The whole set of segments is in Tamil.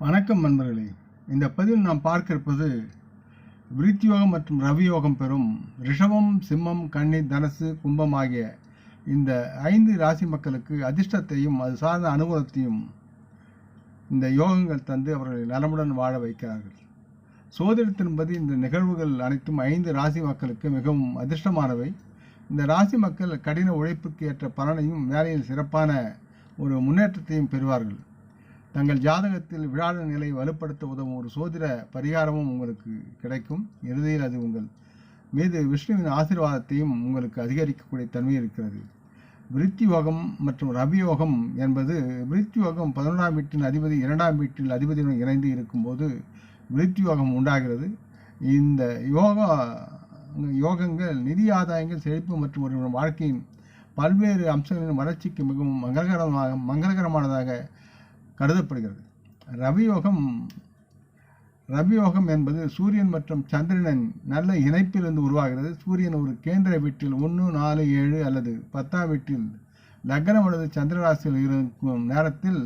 வணக்கம் நண்பர்களே. இந்த பதிவில் நாம் பார்க்க இருப்பது விருத்தியோகம் மற்றும் ரவியோகம் பெறும் ரிஷபம் சிம்மம் கன்னி தனசு கும்பம் ஆகிய இந்த ஐந்து ராசி மக்களுக்கு அதிர்ஷ்டத்தையும் அது சார்ந்த அனுகூலத்தையும் இந்த யோகங்கள் தந்து அவர்களை நலமுடன் வாழ வைக்கிறார்கள். சோதிடத்தின்படி இந்த நிகழ்வுகள் அனைத்தும் ஐந்து ராசி மக்களுக்கு மிகவும் அதிர்ஷ்டமானவை. இந்த ராசி மக்கள் கடின உழைப்புக்கு ஏற்ற பலனையும் வேலையில் சிறப்பான ஒரு முன்னேற்றத்தையும் பெறுவார்கள். தங்கள் ஜாதகத்தில் விழாட நிலை வலுப்படுத்த உதவும் ஒரு சோதிட பரிகாரமும் உங்களுக்கு கிடைக்கும். இறுதியில் அது உங்கள் மீது விஷ்ணுவின் ஆசீர்வாதத்தையும் உங்களுக்கு அதிகரிக்கக்கூடிய தன்மை இருக்கிறது. விருத்தி யோகம் மற்றும் ரவி யோகம் என்பது விருத்தி யோகம் பதினொன்றாம் வீட்டின் அதிபதி இரண்டாம் வீட்டில் அதிபதியுடன் இணைந்து இருக்கும்போது விருத்தி யோகம் உண்டாகிறது. இந்த யோகா யோகங்கள் நிதி ஆதாயங்கள் செழிப்பு மற்றும் ஒரு வாழ்க்கையின் பல்வேறு அம்சங்களின் வளர்ச்சிக்கு மிகவும் மங்களகரமாக மங்களகரமானதாக கருதப்படுகிறது. ரவியோகம் ரவியோகம் என்பது சூரியன் மற்றும் சந்திரனின் நல்ல இணைப்பிலிருந்து உருவாகிறது. சூரியன் ஒரு கேந்திர வீட்டில் ஒன்று நாலு ஏழு அல்லது பத்தாம் வீட்டில் லக்னம் அல்லது சந்திர ராசியில் இருக்கும் நேரத்தில்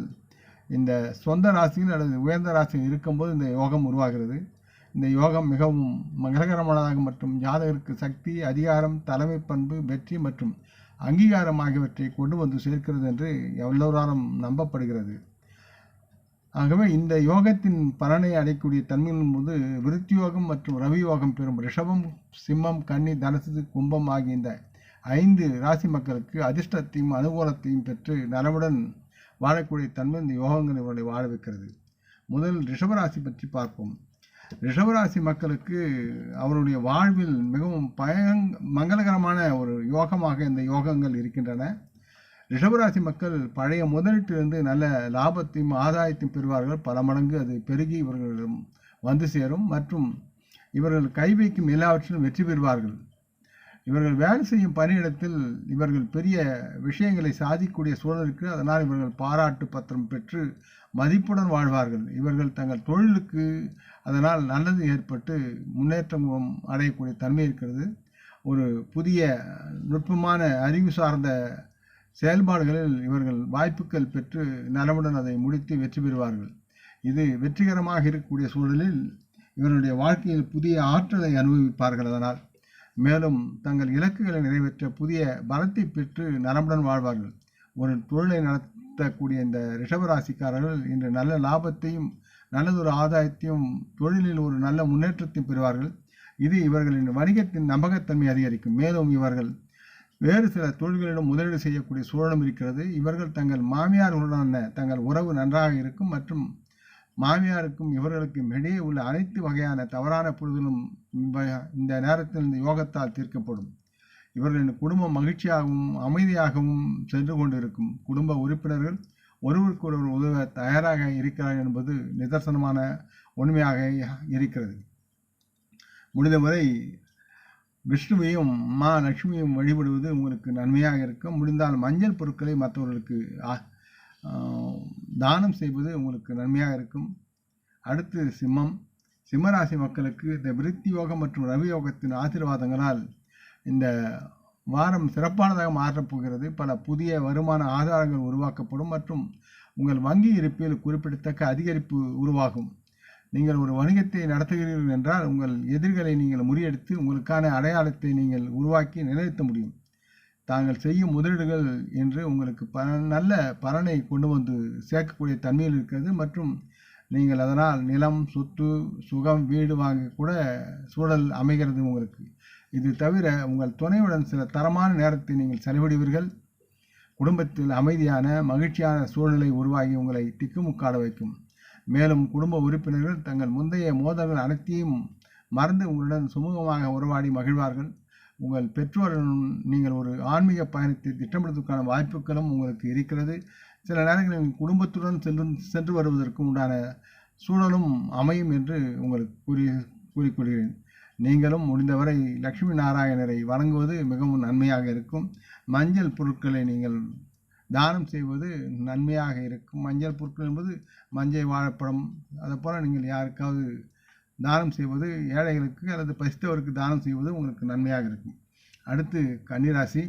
இந்த சொந்த ராசியில் அல்லது உயர்ந்த ராசியில் இருக்கும்போது இந்த யோகம் உருவாகிறது. இந்த யோகம் மிகவும் மங்களகரமானதாக மற்றும் ஜாதகருக்கு சக்தி அதிகாரம் தலைமை பண்பு வெற்றி மற்றும் அங்கீகாரம் ஆகியவற்றை கொண்டு வந்து சேர்க்கிறது என்று எல்லோராலும் நம்பப்படுகிறது. ஆகவே இந்த யோகத்தின் பலனை அடையக்கூடிய தன்மையின் போது விருத்தி யோகம் மற்றும் ரவி யோகம் பெறும் ரிஷபம் சிம்மம் கன்னி தனசு கும்பம் ஆகிய இந்த ஐந்து ராசி மக்களுக்கு அதிர்ஷ்டத்தையும் அனுகூலத்தையும் பெற்று நலவுடன் வாழக்கூடிய தன்மை இந்த யோகங்கள் இவர்களை வாழ வைக்கிறது. முதல் ரிஷபராசி பற்றி பார்ப்போம். ரிஷபராசி மக்களுக்கு அவருடைய வாழ்வில் மிகவும் பயங் மங்களகரமான ஒரு யோகமாக இந்த யோகங்கள் இருக்கின்றன. ரிஷபராசி மக்கள் பழைய முதலீட்டிலிருந்து நல்ல லாபத்தையும் ஆதாயத்தையும் பெறுவார்கள். பல மடங்கு அது பெருகி இவர்களிடம் வந்து சேரும். மற்றும் இவர்கள் கை வைக்கும் எல்லாவற்றிலும் வெற்றி பெறுவார்கள். இவர்கள் வேலை செய்யும் பணியிடத்தில் இவர்கள் பெரிய விஷயங்களை சாதிக்கக்கூடிய சூழல் இருக்கு. அதனால் இவர்கள் பாராட்டு பத்திரம் பெற்று மதிப்புடன் வாழ்வார்கள். இவர்கள் தங்கள் தொழிலுக்கு அதனால் நல்லது ஏற்பட்டு முன்னேற்றம் அடையக்கூடிய தன்மை இருக்கிறது. ஒரு புதிய நுட்பமான அறிவு சார்ந்த செயல்பாடுகளில் இவர்கள் வாய்ப்புகள் பெற்று நலமுடன் அதை முடித்து வெற்றி பெறுவார்கள். இது வெற்றிகரமாக இருக்கக்கூடிய சூழலில் இவருடைய வாழ்க்கையில் புதிய ஆற்றலை அனுபவிப்பார்கள் அதனால். மேலும் தங்கள் இலக்குகளை நிறைவேற்ற புதிய பலத்தை பெற்று நலமுடன் வாழ்வார்கள். ஒரு தொழிலை நடத்தக்கூடிய இந்த ரிஷபராசிக்காரர்கள் இன்று நல்ல லாபத்தையும் நல்லதொரு ஆதாயத்தையும் தொழிலில் ஒரு நல்ல முன்னேற்றத்தையும் பெறுவார்கள். இது இவர்களின் வணிகத்தின் நம்பகத்தன்மை அதிகரிக்கும். மேலும் இவர்கள் வேறு சில தொழில்களிடம் முதலீடு செய்யக்கூடிய சூழலும் இருக்கிறது. இவர்கள் தங்கள் மாமியார்களுடனான தங்கள் உறவு நன்றாக இருக்கும் மற்றும் மாமியாருக்கும் இவர்களுக்கும் இடையே உள்ள அனைத்து வகையான தவறான புரிதலும் இந்த நேரத்தில் இந்த யோகத்தால் தீர்க்கப்படும். இவர்களின் குடும்பம் மகிழ்ச்சியாகவும் அமைதியாகவும் சென்று கொண்டிருக்கும் குடும்ப உறுப்பினர்கள் ஒருவருக்கொருவர் உதவ தயாராக இருக்கிறார் என்பது நிதர்சனமான உண்மையாக இருக்கிறது. முடிந்தவரை விஷ்ணுவையும் மா லட்சுமியும் வழிபடுவது உங்களுக்கு நன்மையாக இருக்கும் முடிந்தால் மஞ்சள் பொருட்களை மற்றவர்களுக்கு தானம் செய்வது உங்களுக்கு நன்மையாக இருக்கும். அடுத்து சிம்மம். சிம்மராசி மக்களுக்கு இந்த விருத்தி யோகம் மற்றும் ரவி யோகத்தின் ஆசீர்வாதங்களால் இந்த வாரம் சிறப்பானதாக மாற்றப்போகிறது பல புதிய வருமான ஆதாரங்கள் உருவாக்கப்படும் மற்றும் உங்கள் வங்கி இருப்பில் குறிப்பிடத்தக்க அதிகரிப்பு உருவாகும். நீங்கள் ஒரு வணிகத்தை நடத்துகிறீர்கள் என்றால் உங்கள் எதிர்களை நீங்கள் முறியடித்து உங்களுக்கான அடையாளத்தை நீங்கள் உருவாக்கி நிலைநிறுத்த முடியும். தாங்கள் செய்யும் முதலீடுகள் என்று உங்களுக்கு ப நல்ல பலனை கொண்டு வந்து சேர்க்கக்கூடிய தன்மையில் இருக்கிறது. மற்றும் நீங்கள் அதனால் நிலம் சொத்து சுகம் வீடு வாங்க கூட சூழல் அமைகிறது உங்களுக்கு. இது தவிர உங்கள் துணையுடன் சில தரமான நேரத்தை நீங்கள் செலவிடுவீர்கள். குடும்பத்தில் அமைதியான மகிழ்ச்சியான சூழ்நிலை உருவாகி உங்களை திக்குமுக்காட வைக்கும். மேலும் குடும்ப உறுப்பினர்கள் தங்கள் முந்தைய மோதல்கள் அனைத்தையும் மறந்து உங்களுடன் சுமூகமாக உறவாடி மகிழ்வார்கள். உங்கள் பெற்றோருடன் நீங்கள் ஒரு ஆன்மீக பயணத்தை திட்டமிடுவதற்கான வாய்ப்புகளும் உங்களுக்கு இருக்கிறது. சில நேரங்களில் குடும்பத்துடன் சென்று சென்று வருவதற்கும் உண்டான சூழலும் அமையும் என்று உங்களுக்கு கூறி கூறிக்கொள்கிறேன். நீங்களும் முடிந்தவரை லட்சுமி நாராயணரை வணங்குவது மிகவும் நன்மையாக இருக்கும். மஞ்சள் பொருட்களை நீங்கள் தானம் செய்வது நன்மையாக இருக்கும். மஞ்சள் பொருட்கள் என்பது மஞ்சள் வாழைப்பழம் அதை போல் நீங்கள் யாருக்காவது தானம் செய்வது ஏழைகளுக்கு அல்லது பசித்தவருக்கு தானம் செய்வது உங்களுக்கு நன்மையாக இருக்கும். அடுத்து கன்னிராசி.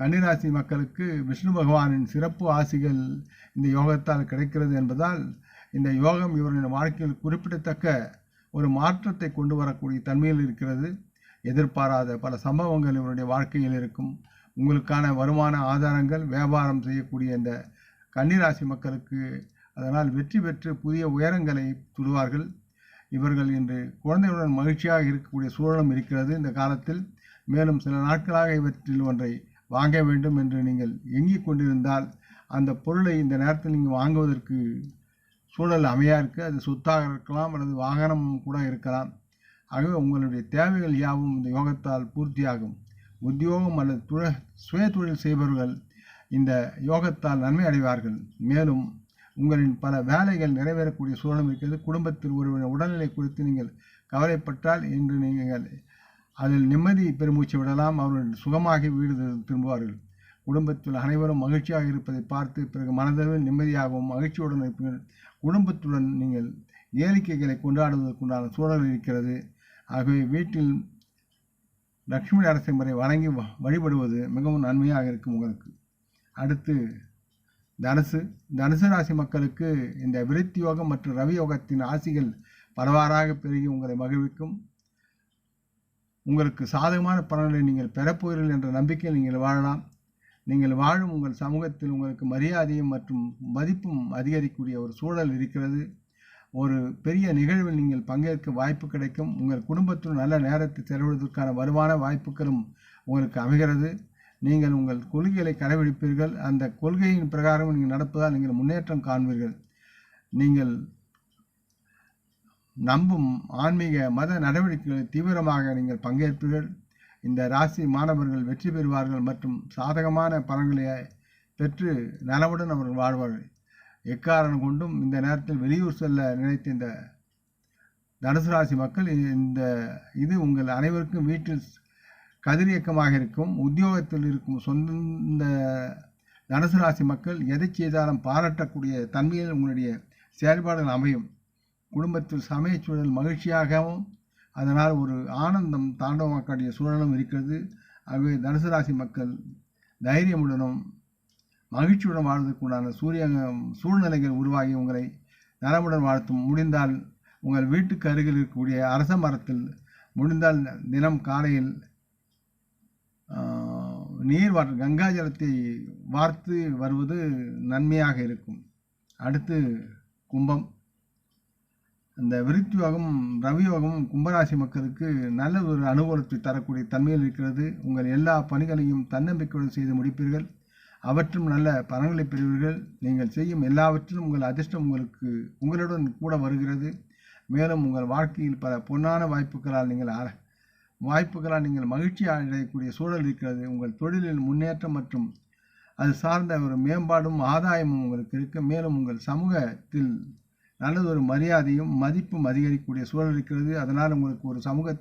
கன்னிராசி மக்களுக்கு விஷ்ணு பகவானின் சிறப்பு ஆசிகள் இந்த யோகத்தால் கிடைக்கிறது என்பதால் இந்த யோகம் இவரின் வாழ்க்கையில் குறிப்பிடத்தக்க ஒரு மாற்றத்தை கொண்டு வரக்கூடிய தன்மையில் இருக்கிறது. எதிர்பாராத பல சம்பவங்கள் இவருடைய வாழ்க்கையில் இருக்கும். உங்களுக்கான வருமான ஆதாரங்கள் வியாபாரம் செய்யக்கூடிய இந்த கன்னிராசி மக்களுக்கு அதனால் வெற்றி பெற்று புதிய உயரங்களை தொடுவார்கள். இவர்கள் இன்று குழந்தைகளுடன் மகிழ்ச்சியாக இருக்கக்கூடிய சூழலும் இருக்கிறது இந்த காலத்தில். மேலும் சில நாட்களாக இவற்றில் ஒன்றை வாங்க வேண்டும் என்று நீங்கள் எங்கிக் கொண்டிருந்தால் அந்த பொருளை இந்த நேரத்தில் நீங்கள் வாங்குவதற்கு சூழல் அமையாக இருக்குது அது சொத்தாக இருக்கலாம் அல்லது வாகனம் கூட இருக்கலாம். ஆகவே உங்களுடைய தேவைகள் யாவும் இந்த யோகத்தால் பூர்த்தியாகும். உத்தியோகம் அல்லது துழ சுய தொழில் செய்பவர்கள் இந்த யோகத்தால் நன்மை அடைவார்கள். மேலும் உங்களின் பல வேலைகள் நிறைவேறக்கூடிய சூழலும் இருக்கிறது. குடும்பத்தில் ஒருவரின் உடல்நிலை குறித்து நீங்கள் கவலைப்பட்டால் இன்று நீங்கள் அதில் நிம்மதி பெருமூச்சு விடலாம். அவர்கள் சுகமாகி வீடு திரும்புவார்கள். குடும்பத்தில் அனைவரும் மகிழ்ச்சியாக இருப்பதை பார்த்து பிறகு மனதளவில் நிம்மதியாகவும் மகிழ்ச்சியுடன் இருப்பீர்கள். குடும்பத்துடன் நீங்கள் ஏலிக்கைகளை கொண்டாடுவதற்குண்டான சூழல் இருக்கிறது. ஆகவே வீட்டில் லட்சுமி நரசிம்மரை வணங்கி வழிபடுவது மிகவும் நன்மையாக இருக்கும் உங்களுக்கு. அடுத்து தனுசு. தனுசு ராசி மக்களுக்கு இந்த விருத்தி யோகம் மற்றும் ரவி யோகத்தின் ஆசிகள் பலவாறாக பெருகி உங்களை மகிழ்விக்கும். உங்களுக்கு சாதகமான பலன்களை நீங்கள் பெறப்போகிறீர்கள் என்ற நம்பிக்கையில் நீங்கள் வாழலாம். நீங்கள் வாழும் உங்கள் சமூகத்தில் உங்களுக்கு மரியாதையும் மற்றும் மதிப்பும் அதிகரிக்கக்கூடிய ஒரு சூழல் இருக்கிறது. ஒரு பெரிய நிகழ்வில் நீங்கள் பங்கேற்க வாய்ப்பு கிடைக்கும். உங்கள் குடும்பத்துடன் நல்ல நேரத்தை செலவிடுவதற்கான வலுவான வாய்ப்புகளும் உங்களுக்கு அமைகிறது. நீங்கள் உங்கள் கொள்கைகளை கடைபிடிப்பீர்கள். அந்த கொள்கையின் பிரகாரம் நீங்கள் நடப்பதால் நீங்கள் முன்னேற்றம் காண்பீர்கள். நீங்கள் நம்பும் ஆன்மீக மத நடவடிக்கைகளில் தீவிரமாக நீங்கள் பங்கேற்பீர்கள். இந்த ராசி மாணவர்கள் வெற்றி பெறுவார்கள் மற்றும் சாதகமான பலன்களை பெற்று நலவுடன் அவர்கள் வாழ்வார்கள். எக்காரணம் கொண்டும் இந்த நேரத்தில் வெளியூர் செல்ல நினைத்த இந்த தனுசு ராசி மக்கள் இந்த இது உங்கள் அனைவருக்கும் வீட்டில் கதிரியக்கமாக இருக்கும் உத்தியோகத்தில் இருக்கும் சொந்த தனுசு ராசி மக்கள் எதை செய்தாலும் பாராட்டக்கூடிய தன்மையில் உங்களுடைய செயல்பாடுகள் அமையும். குடும்பத்தில் சமய சூழல் மகிழ்ச்சியாகவும் அதனால் ஒரு ஆனந்தம் தாண்டவமாக்காடிய சூழலும் இருக்கிறது. ஆகவே தனுசு ராசி மக்கள் தைரியமுடனும் மகிழ்ச்சியுடன் வாழ்வதற்குண்டான சூரிய சூழ்நிலைகள் உருவாகி உங்களை நலமுடன் வாழ்த்தும். முடிந்தால் உங்கள் வீட்டுக்கு அருகில் இருக்கக்கூடிய அரச மரத்தில் முடிந்தால் தினம் காலையில் நீர் வார் கங்கா ஜலத்தை வார்த்து வருவது நன்மையாக இருக்கும். அடுத்து கும்பம். இந்த விருத்தியோகம் ரவியோகம் கும்பராசி மக்களுக்கு நல்ல ஒரு அனுகூலத்தை தரக்கூடிய தன்மையில் இருக்கிறது. உங்கள் எல்லா பணிகளையும் தன்னம்பிக்கையுடன் செய்து முடிப்பீர்கள். அவற்றும் நல்ல பலன்களை பெறுவீர்கள். நீங்கள் செய்யும் எல்லாவற்றிலும் உங்கள் அதிர்ஷ்டம் உங்களுக்கு உங்களுடன் கூட வருகிறது. மேலும் உங்கள் வாழ்க்கையில் பல பொன்னான வாய்ப்புகளால் நீங்கள் வாய்ப்புகளால் நீங்கள் மகிழ்ச்சி அடையக்கூடிய சூழல் இருக்கிறது. உங்கள் தொழிலில் முன்னேற்றம் மற்றும் அது சார்ந்த ஒரு மேம்பாடும் ஆதாயமும் உங்களுக்கு இருக்கு. மேலும் உங்கள் சமூகத்தில் நல்லதொரு மரியாதையும் மதிப்பும் அதிகரிக்கக்கூடிய சூழல் இருக்கிறது. அதனால் உங்களுக்கு ஒரு சமூக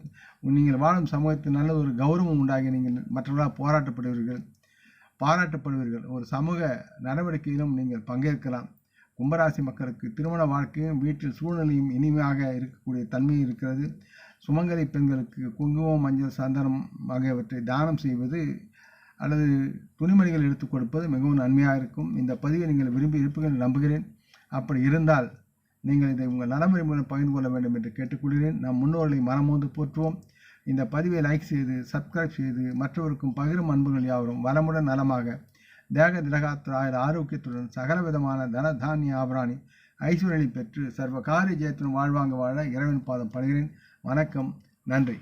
நீங்கள் வாழும் சமூகத்தில் நல்ல ஒரு கௌரவம் உண்டாகி நீங்கள் மற்றவர்களால் போராட்டப்படுவீர்கள். பாராட்டப்படுவீர்கள். ஒரு சமூக நடவடிக்கையிலும் நீங்கள் பங்கேற்கலாம். கும்பராசி மக்களுக்கு திருமண வாழ்க்கையும் வீட்டில் சூழ்நிலையும் இனிமையாக இருக்கக்கூடிய தன்மை இருக்கிறது. சுமங்கலி பெண்களுக்கு குங்குமம் மஞ்சள் சந்தனம் ஆகியவற்றை தானம் செய்வது அல்லது துணிமணிகள் எடுத்துக் கொடுப்பது மிகவும் நன்மையாக இருக்கும். இந்த பதிவை நீங்கள் விரும்பி இருப்பீர்கள் நம்புகிறேன். அப்படி இருந்தால் நீங்கள் இதை உங்கள் நடைமுறை மூலம் பகிர்ந்து கொள்ள வேண்டும் என்று கேட்டுக்கொள்கிறேன். நம் முன்னோர்களை மனமோந்து போற்றுவோம். இந்த பதிவை லைக் செய்து சப்ஸ்கிரைப் செய்து மற்றவருக்கும் பகிரும் அன்புகள் யாவரும் வளமுடன் நலமாக. தேக திரகாத்திர ஆரோக்கியத்துடன் சகல விதமான தன தானிய ஆபராணி ஐஸ்வர்யனை பெற்று சர்வ காரிய ஜெயத்துடன் வாழ்வாங்க வாழ இறைவன் பாதம் படுகிறேன் வணக்கம். நன்றி.